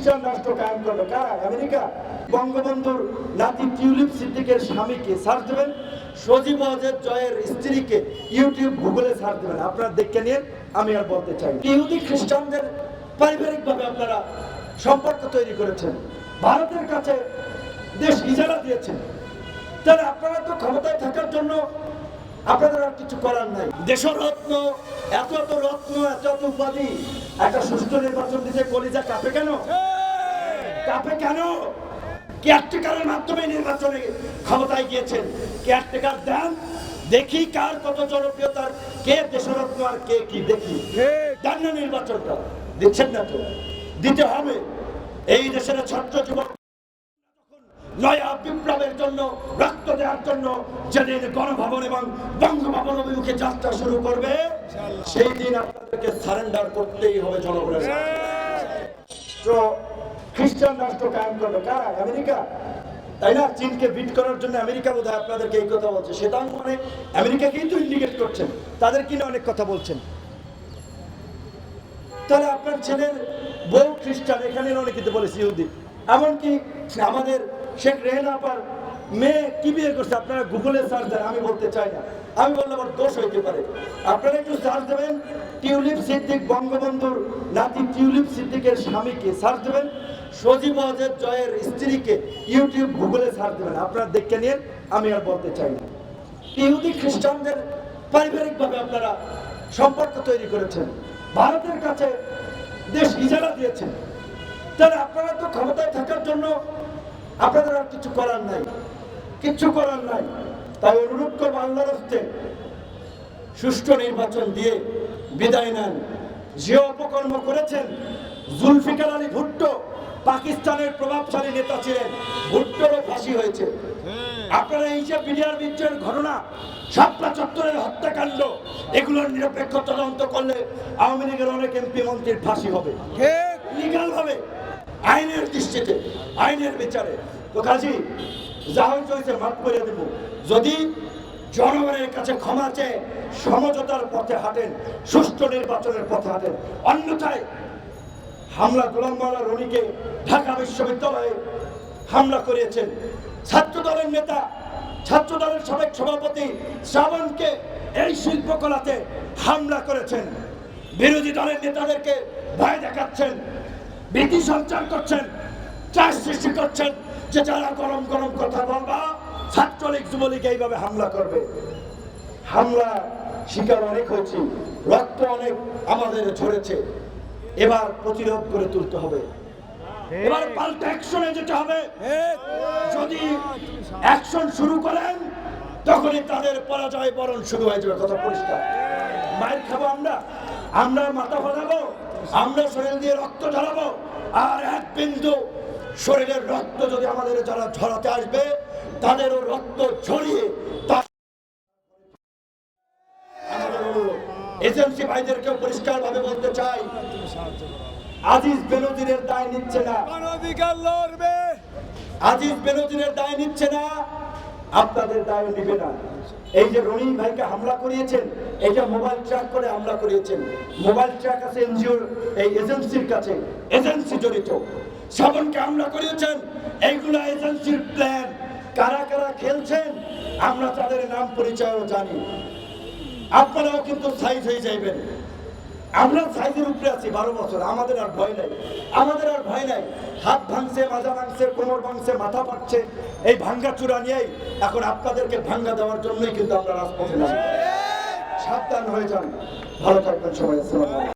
খ্রিস্টান রাষ্ট্র কায়েম করবে কারা? আমেরিকা। বঙ্গবন্ধুর নাতি টিউলিপ সিদ্দিকের স্বামীকে সার্চ দেবেন। সজীব ওয়াজেদ জয়ের স্ত্রীকে ইউটিউব, গুগলে সার্চ দেবেন। আপনারা দেখে নিয়ে আমি আর বলতে চাই ইহুদি খ্রিস্টানদের পারিবারিকভাবে আপনারা সম্পর্ক তৈরি করেছেন। ভারতের কাছে দেশ ইজারা দিয়েছেন। তাহলে আপনারা তো ক্ষমতায় থাকার জন্য আপনাদের আর কিছু করার নাই। দেশরত্ন এত এত রত্ন, এত এত উপাধি। একটা সুষ্ঠু নির্বাচন দিতে কলিজা কাঁপে কেন? কাঁপে কেন? কেয়ারটেকারের মাধ্যমে নির্বাচনে ক্ষমতায় গিয়েছেন। কেয়ারটেকার দেন, দেখি কার কত জনপ্রিয়তার কে দেশরত্ন আর কে কি দেখি। দেন না নির্বাচনটা। দিচ্ছেন না তো। দিতে হবে। এই দেশের ছাত্র যুবক নয়া বিপ্লবের জন্য, রক্ত দেওয়ার জন্য যেদিন গণভবন এবং বঙ্গভবন অভিমুখে যাত্রা শুরু করবে। সেই দিন আপনাদেরকে সারেন্ডার করতেই হবে জনগণের তো খ্রিস্টান রাষ্ট্র কায়েম করবে। কারা? আমেরিকা? তাই না? চীনকে বিট করার জন্য আমেরিকা বোধহয় আপনাদেরকে এই কথা বলছে। সেটা মানে আমেরিকাকেই তো ইন্ডিকেট করছেন। তাদের কিনে অনেক কথা বলছেন? তাহলে আপনার ছেলের বউ খ্রিস্টান, এখানে অনেক কিন্তু বলেছে ইহুদি। এমনকি আমাদের শেখ রেহেনা আপার মেয়ে কি বিয়ে করছে? আপনারা গুগলে সার্চ দেন, আমি বলতে চাই না। আমি বললাম আমার দোষ হইতে পারে। আপনারা একটু সার্চ দেবেন, টিউলিপ সিদ্দিক বঙ্গবন্ধুর নাতি টিউলিপ সিদ্দিকের স্বামীকে সার্চ দেবেন। সজীব ওয়াজেদ জয়ের স্ত্রীকে ইউটিউব গুগলে সার্চ দেবেন। আপনারা দেখে নিন, আমি আর বলতে চাই না। ইহুদি খ্রিস্টানদের পারিবারিকভাবে আপনারা সম্পর্ক তৈরি করেছেন। ভারতের কাছে দেশ ইজারা দিয়েছেন। তাহলে আপনারা তো ক্ষমতায় থাকার জন্য আপনাদের আর কিছু করার নাই। কিচ্ছু করার নাই। তাই অনুরোধ করব আল্লাহর হস্তে সুষ্ঠু নির্বাচন দিয়ে বিদায় নেন। যে অপকর্ম করেছেন জুলফিকার আলী ভুট্টো পাকিস্তানের প্রভাবশালী নেতা ছিলেন ভুট্টোরও ফাঁসি হয়েছে। আপনারা এই যে বিডিআর বিদ্রোহের ঘটনা সাতটা চত্বরের হত্যাকাণ্ড এগুলোর নিরপেক্ষ তদন্ত করলে আওয়ামী লীগের অনেক এমপি মন্ত্রীর ফাঁসি হবে। লিগাল ভাবে আইনের দৃষ্টিতে, আইনের বিচারে। তো কাজী যা হয়েছে মাফ করে দেব। যদি জনগণের কাছে ক্ষমা চেয়ে সমঝোতার পথে হাঁটেন, সুষ্ঠু নির্বাচনের পথে হাঁটেন, অন্যথায় হামলা গোলাম মাওলা রনিকে ঢাকা বিশ্ববিদ্যালয়ে হামলা করিয়েছেন। ছাত্র দলের নেতা ছাত্র দলের সাবেক সভাপতি শ্রাবণকে এই শিল্পকলাতে হামলা করেছেন। বিরোধী দলের নেতাদেরকে ভয় দেখাচ্ছেন। ভীতি সঞ্চার করছেন চাষ সৃষ্টি করছেন যে যারা গরম গরম কথা বলবা ছাত্রলীগ যুবলীগ এইভাবে হামলা করবে। হামলা শিকার অনেক হয়েছি রক্ত অনেক আমাদের ঝরেছে। এবার প্রতিরোধ করে তুলতে হবে। এবার পাল্টা অ্যাকশনে যেতে হবে। যদি অ্যাকশন শুরু করেন তখনই তাদের পরাজয় বরণ শুরু হয়ে যাবে কথা পরিষ্কার। মায়ের খাব আমরা? আমরা মাথা ফলাবো আমরা শরীর দিয়ে রক্ত ঝরাবো আর এক বিন্দু শরীরের রক্ত যদি আমাদের যারা ঝরাতে আসবে তাদেরও রক্ত ঝরিয়ে এজেন্সি ভাইদেরকেও পরিষ্কার ভাবে বলতে চাই আজিজ বেনজিরের দায় নিচ্ছে না। মানবাধিকার লড়বে। আজিজ বেনজিরের দায় নিচ্ছে না। আপনাদের দায় নিবে না। এই যে রনিল ভাইকে হামলা করিয়েছেন, এটা মোবাইল ট্র্যাক করে হামলা করিয়েছেন। মোবাইল ট্র্যাক আছে এনজিওর, এই এজেন্সির কাছে, এজেন্সি জড়িত। শ্রাবণকে হামলা করিয়েছেন, এইগুলা এজেন্সির প্ল্যান কারা কারা খেলছেন, আমরা তাদের নাম পরিচয়ও জানি। আপনারাও কিন্তু সাইজ হয়ে যাইবেন। আমরা সাইজের উপরে আছি বারো বছর, আমাদের আর ভয় নাই। আমাদের আর ভয় নাই। হাত ভাঙছে, মাজা ভাঙছে, কোমর ভাঙছে, মাথা পাচ্ছে এই ভাঙ্গা চূড়া নিয়েই এখন আপনাদেরকে ভাঙ্গা দেওয়ার জন্যই কিন্তু আমরা রাজপথে সাবধান হয়ে যান। ভালো থাকবেন সবাই।